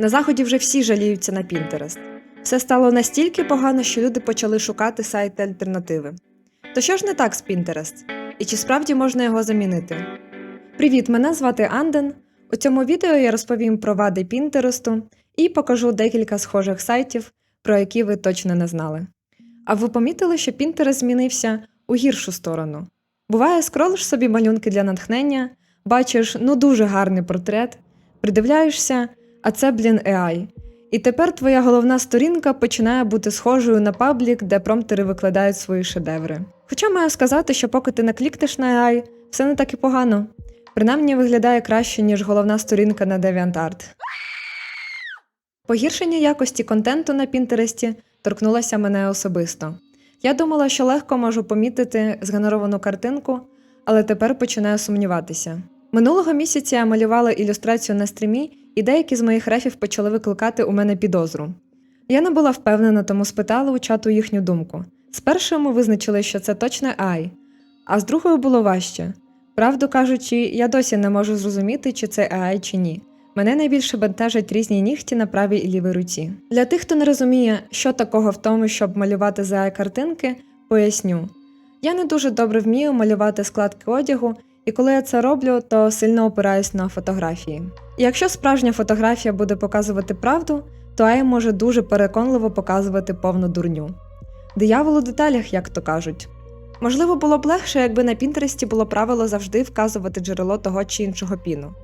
На заході вже всі жаліються на Pinterest. Все стало настільки погано, що люди почали шукати сайти альтернативи. То що ж не так з Pinterest? І чи справді можна його замінити? Привіт, мене звати Анден. У цьому відео я розповім про вади Пінтересту і покажу декілька схожих сайтів, про які ви точно не знали. А ви помітили, що Pinterest змінився у гіршу сторону? Буває, скролиш собі малюнки для натхнення, бачиш ну дуже гарний портрет, придивляєшся, а це, блін, AI. І тепер твоя головна сторінка починає бути схожою на паблік, де промптери викладають свої шедеври. Хоча маю сказати, що поки ти накліктиш на AI, все не так і погано. Принаймні виглядає краще, ніж головна сторінка на DeviantArt. Погіршення якості контенту на Пінтересті торкнулося мене особисто. Я думала, що легко можу помітити згенеровану картинку, але тепер починаю сумніватися. Минулого місяця я малювала ілюстрацію на стрімі, і деякі з моїх рефів почали викликати у мене підозру. Я не була впевнена, тому спитала у чату їхню думку. Спершу ми визначили, що це точно AI, а з другою було важче. Правду кажучи, я досі не можу зрозуміти, чи це AI чи ні. Мене найбільше бентежать різні нігті на правій і лівій руці. Для тих, хто не розуміє, що такого в тому, щоб малювати за картинки, поясню. Я не дуже добре вмію малювати складки одягу, і коли я це роблю, то сильно опираюсь на фотографії. Якщо справжня фотографія буде показувати правду, то AI може дуже переконливо показувати повну дурню. Диявол у деталях, як то кажуть. Можливо, було б легше, якби на Пінтересті було правило завжди вказувати джерело того чи іншого піну.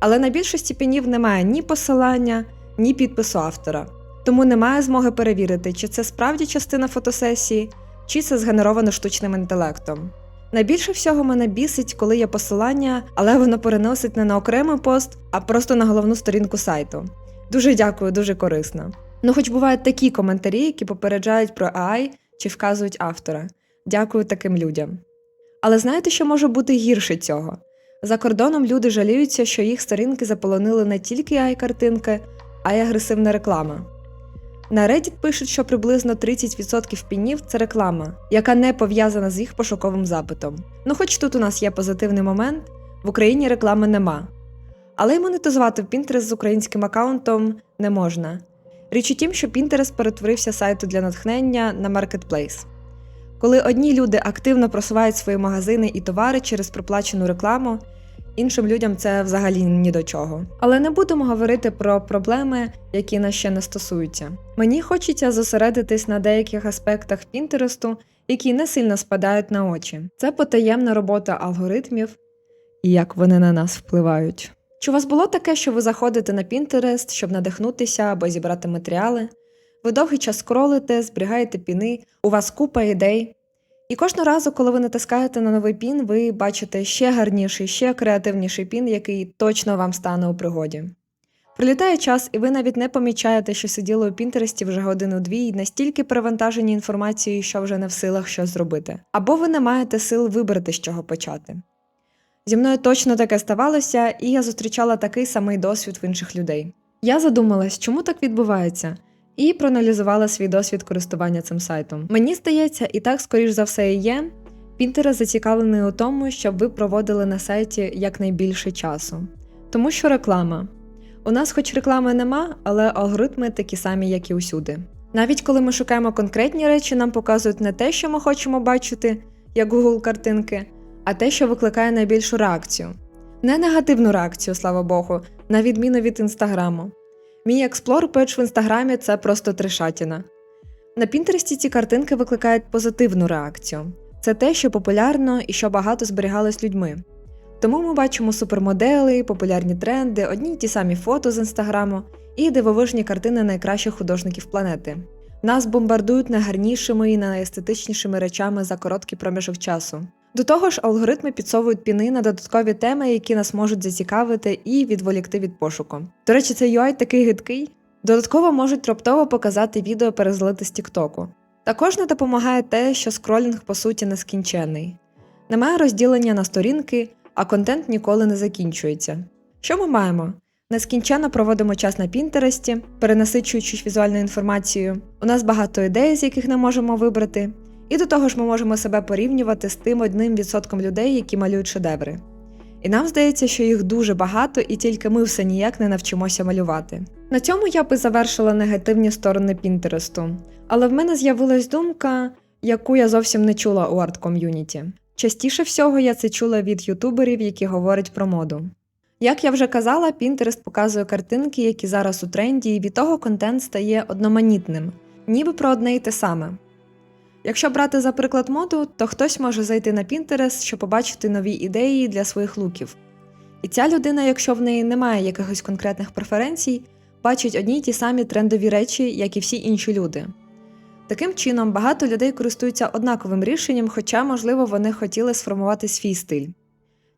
Але на більшості пінів немає ні посилання, ні підпису автора, тому немає змоги перевірити, чи це справді частина фотосесії, чи це згенеровано штучним інтелектом. Найбільше всього мене бісить, коли є посилання, але воно переносить не на окремий пост, а просто на головну сторінку сайту. Дуже дякую, дуже корисно. Ну, хоч бувають такі коментарі, які попереджають про AI чи вказують автора. Дякую таким людям. Але знаєте, що може бути гірше цього? За кордоном люди жаліються, що їх сторінки заполонили не тільки AI-картинки, а й агресивна реклама. На Reddit пишуть, що приблизно 30% пінів це реклама, яка не пов'язана з їх пошуковим запитом. Ну, хоч тут у нас є позитивний момент, в Україні реклами нема. Але й монетизувати Pinterest з українським аккаунтом не можна. Річ у тім, що Pinterest перетворився сайту для натхнення на маркетплейс. Коли одні люди активно просувають свої магазини і товари через проплачену рекламу, іншим людям це взагалі ні до чого. Але не будемо говорити про проблеми, які нас ще не стосуються. Мені хочеться зосередитись на деяких аспектах Пінтересту, які не сильно спадають на очі. Це потаємна робота алгоритмів і як вони на нас впливають. Чи у вас було таке, що ви заходите на Pinterest, щоб надихнутися або зібрати матеріали? Ви довгий час скролите, зберігаєте піни, у вас купа ідей. І кожного разу, коли ви натискаєте на новий пін, ви бачите ще гарніший, ще креативніший пін, який точно вам стане у пригоді. Прилітає час, і ви навіть не помічаєте, що сиділи у Пінтересті вже годину-дві і настільки перевантажені інформацією, що вже не в силах щось зробити. Або ви не маєте сил вибрати, з чого почати. Зі мною точно таке ставалося, і я зустрічала такий самий досвід в інших людей. Я задумалась, чому так відбувається, і проаналізувала свій досвід користування цим сайтом. Мені здається, і так, скоріш за все, і є. Pinterest зацікавлений у тому, щоб ви проводили на сайті якнайбільше часу. Тому що реклама. У нас, хоч реклами нема, але алгоритми такі самі, як і усюди. Навіть коли ми шукаємо конкретні речі, нам показують не те, що ми хочемо бачити, як Google картинки, а те, що викликає найбільшу реакцію. Не негативну реакцію, слава Богу, на відміну від інстаграму. Мій експлор педж в інстаграмі це просто трешатіна. На Пінтересті ці картинки викликають позитивну реакцію. Це те, що популярно і що багато зберігалось людьми. Тому ми бачимо супермодели, популярні тренди, одні й ті самі фото з інстаграму і дивовижні картини найкращих художників планети. Нас бомбардують найгарнішими і найестетичнішими речами за короткий проміжок часу. До того ж, алгоритми підсовують піни на додаткові теми, які нас можуть зацікавити і відволікти від пошуку. До речі, цей UI такий гидкий. Додатково можуть раптово показати відео перезлити з Тіктоку. Також не допомагає те, що скролінг по суті нескінченний. Немає розділення на сторінки, а контент ніколи не закінчується. Що ми маємо? Нескінченно проводимо час на Пінтересті, перенасичуючись візуальною інформацією. У нас багато ідей, з яких не можемо вибрати. І до того ж ми можемо себе порівнювати з тим одним відсотком людей, які малюють шедеври. І нам здається, що їх дуже багато, і тільки ми все ніяк не навчимося малювати. На цьому я би завершила негативні сторони Пінтересту, але в мене з'явилась думка, яку я зовсім не чула у арт-ком'юніті. Частіше всього я це чула від ютуберів, які говорять про моду. Як я вже казала, Pinterest показує картинки, які зараз у тренді, і від того контент стає одноманітним, ніби про одне й те саме. Якщо брати за приклад моду, то хтось може зайти на Pinterest, щоб побачити нові ідеї для своїх луків. І ця людина, якщо в неї немає якихось конкретних преференцій, бачить одні й ті самі трендові речі, як і всі інші люди. Таким чином, багато людей користуються однаковим рішенням, хоча, можливо, вони хотіли сформувати свій стиль.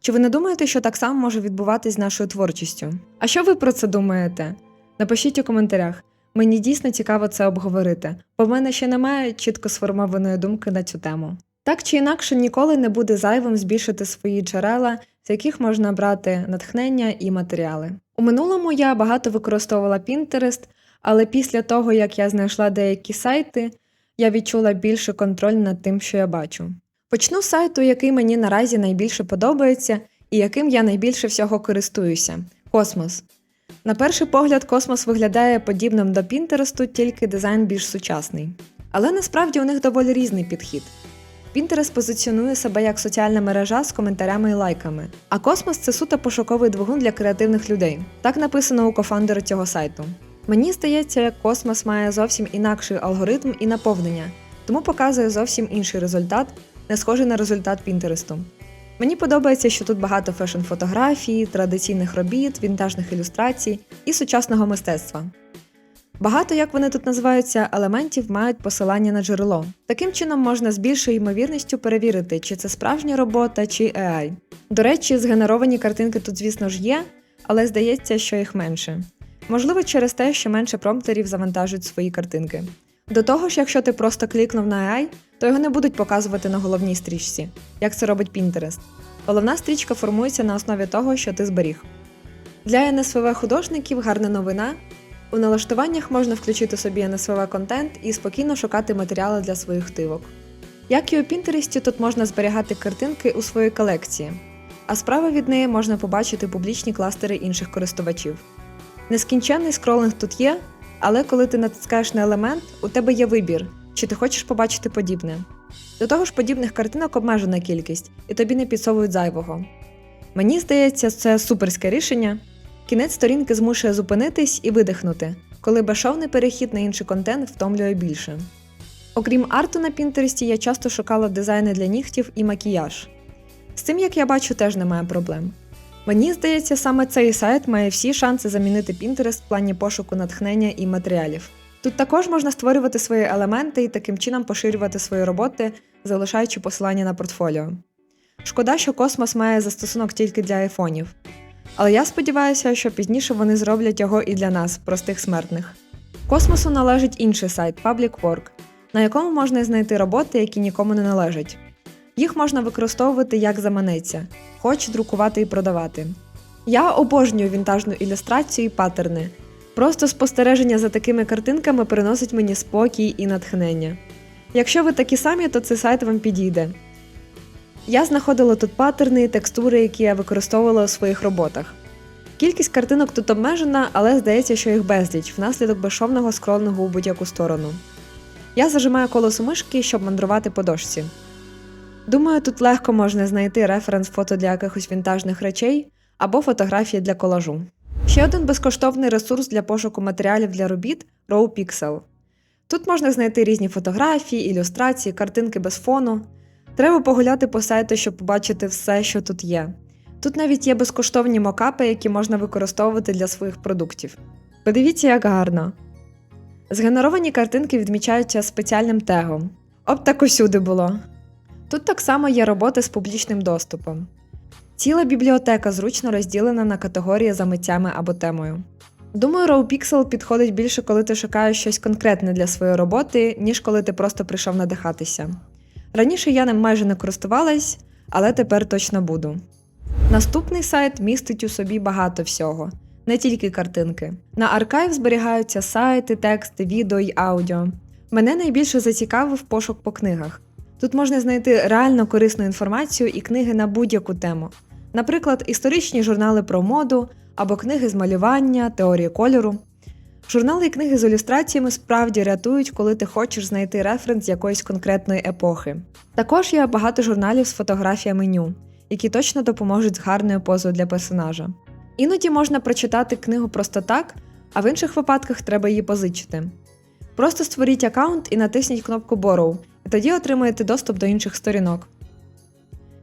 Чи ви не думаєте, що так само може відбуватись з нашою творчістю? А що ви про це думаєте? Напишіть у коментарях. Мені дійсно цікаво це обговорити, бо в мене ще немає чітко сформованої думки на цю тему. Так чи інакше ніколи не буде зайвим збільшити свої джерела, з яких можна брати натхнення і матеріали. У минулому я багато використовувала Pinterest, але після того, як я знайшла деякі сайти, я відчула більше контроль над тим, що я бачу. Почну з сайту, який мені наразі найбільше подобається і яким я найбільше всього користуюся Космос. На перший погляд, космос виглядає подібним до Пінтересту, тільки дизайн більш сучасний. Але насправді у них доволі різний підхід. Pinterest позиціонує себе як соціальна мережа з коментарями і лайками, а космос це суто пошуковий двигун для креативних людей. Так написано у кофаундера цього сайту. Мені здається, космос має зовсім інакший алгоритм і наповнення, тому показує зовсім інший результат, не схожий на результат Пінтересту. Мені подобається, що тут багато фешн-фотографій, традиційних робіт, вінтажних ілюстрацій і сучасного мистецтва. Багато, як вони тут називаються, елементів мають посилання на джерело. Таким чином можна з більшою ймовірністю перевірити, чи це справжня робота, чи AI. До речі, згенеровані картинки тут, звісно ж, є, але здається, що їх менше. Можливо, через те, що менше промптерів завантажують свої картинки. До того ж, якщо ти просто клікнув на AI, то його не будуть показувати на головній стрічці, як це робить Pinterest. Головна стрічка формується на основі того, що ти зберіг. Для НСВВ художників гарна новина. У налаштуваннях можна включити собі НСВВ контент і спокійно шукати матеріали для своїх тивок. Як і у Пінтересті, тут можна зберігати картинки у своїй колекції, а справа від неї можна побачити публічні кластери інших користувачів. Нескінченний скролинг тут є, але коли ти натискаєш на елемент, у тебе є вибір, чи ти хочеш побачити подібне. До того ж, подібних картинок обмежена кількість, і тобі не підсовують зайвого. Мені здається, це суперське рішення. Кінець сторінки змушує зупинитись і видихнути, коли безшовний перехід на інший контент втомлює більше. Окрім арту на Пінтересті, я часто шукала дизайни для нігтів і макіяж. З цим, як я бачу, теж немає проблем. Мені здається, саме цей сайт має всі шанси замінити Pinterest в плані пошуку натхнення і матеріалів. Тут також можна створювати свої елементи і таким чином поширювати свої роботи, залишаючи посилання на портфоліо. Шкода, що космос має застосунок тільки для айфонів. Але я сподіваюся, що пізніше вони зроблять його і для нас, простих смертних. Космосу належить інший сайт Public Work, на якому можна знайти роботи, які нікому не належать. Їх можна використовувати як заманеться, хоч друкувати і продавати. Я обожнюю вінтажну ілюстрацію і паттерни. Просто спостереження за такими картинками приносить мені спокій і натхнення. Якщо ви такі самі, то цей сайт вам підійде. Я знаходила тут паттерни і текстури, які я використовувала у своїх роботах. Кількість картинок тут обмежена, але здається, що їх безліч внаслідок безшовного скролингу у будь-яку сторону. Я зажимаю колесо мишки, щоб мандрувати по дошці. Думаю, тут легко можна знайти референс фото для якихось вінтажних речей або фотографії для колажу. Ще один безкоштовний ресурс для пошуку матеріалів для робіт RawPixel. Тут можна знайти різні фотографії, ілюстрації, картинки без фону. Треба погуляти по сайту, щоб побачити все, що тут є. Тут навіть є безкоштовні мокапи, які можна використовувати для своїх продуктів. Подивіться, як гарно. Згенеровані картинки відмічаються спеціальним тегом. Об так усюди було. Тут так само є роботи з публічним доступом. Ціла бібліотека зручно розділена на категорії за митцями або темою. Думаю, RawPixel підходить більше, коли ти шукаєш щось конкретне для своєї роботи, ніж коли ти просто прийшов надихатися. Раніше я ним майже не користувалась, але тепер точно буду. Наступний сайт містить у собі багато всього, не тільки картинки. На аркайв зберігаються сайти, тексти, відео й аудіо. Мене найбільше зацікавив пошук по книгах. Тут можна знайти реально корисну інформацію і книги на будь-яку тему. наприклад, історичні журнали про моду або книги з малювання, теорії кольору. Журнали і книги з ілюстраціями справді рятують, коли ти хочеш знайти референс якоїсь конкретної епохи. Також є багато журналів з фотографіями ню, які точно допоможуть з гарною позою для персонажа. Іноді можна прочитати книгу просто так, а в інших випадках треба її позичити. Просто створіть аккаунт і натисніть кнопку Borrow, тоді отримаєте доступ до інших сторінок.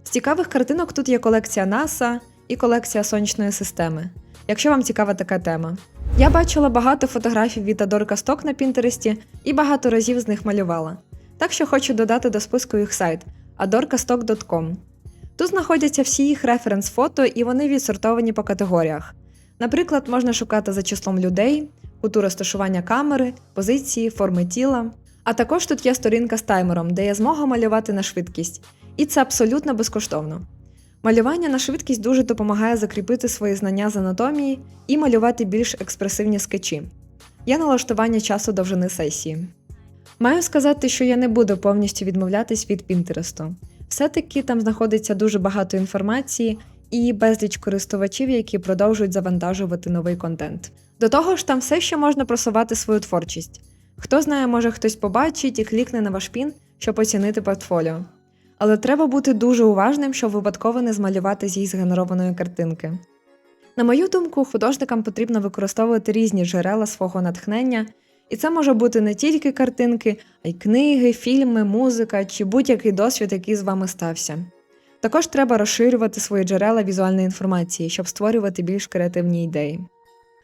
З цікавих картинок тут є колекція NASA і колекція сонячної системи, якщо вам цікава така тема. Я бачила багато фотографій від Адорка Сток на Пінтересті і багато разів з них малювала. Так що хочу додати до списку їх сайт adorkastock.com. Тут знаходяться всі їх референс-фото і вони відсортовані по категоріях. Наприклад, можна шукати за числом людей, куту розташування камери, позиції, форми тіла. А також тут є сторінка з таймером, де є змога малювати на швидкість, і це абсолютно безкоштовно. Малювання на швидкість дуже допомагає закріпити свої знання з анатомії і малювати більш експресивні скетчі. Є налаштування часу довжини сесії. Маю сказати, що я не буду повністю відмовлятись від Пінтересту. Все-таки там знаходиться дуже багато інформації і безліч користувачів, які продовжують завантажувати новий контент. До того ж, там все ще можна просувати свою творчість. Хто знає, може хтось побачить і клікне на ваш пін, щоб оцінити портфоліо. Але треба бути дуже уважним, щоб випадково не змалювати з її згенерованої картинки. На мою думку, художникам потрібно використовувати різні джерела свого натхнення, і це може бути не тільки картинки, а й книги, фільми, музика чи будь-який досвід, який з вами стався. Також треба розширювати свої джерела візуальної інформації, щоб створювати більш креативні ідеї.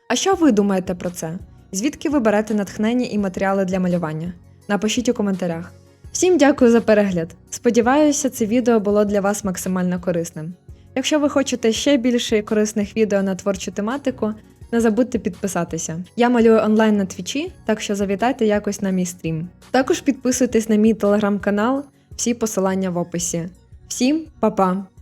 А що ви думаєте про це? Звідки ви берете натхнення і матеріали для малювання? Напишіть у коментарях. Всім дякую за перегляд. Сподіваюся, це відео було для вас максимально корисним. Якщо ви хочете ще більше корисних відео на творчу тематику, не забудьте підписатися. Я малюю онлайн на твічі, так що завітайте якось на мій стрім. Також підписуйтесь на мій телеграм-канал, всі посилання в описі. Всім па-па!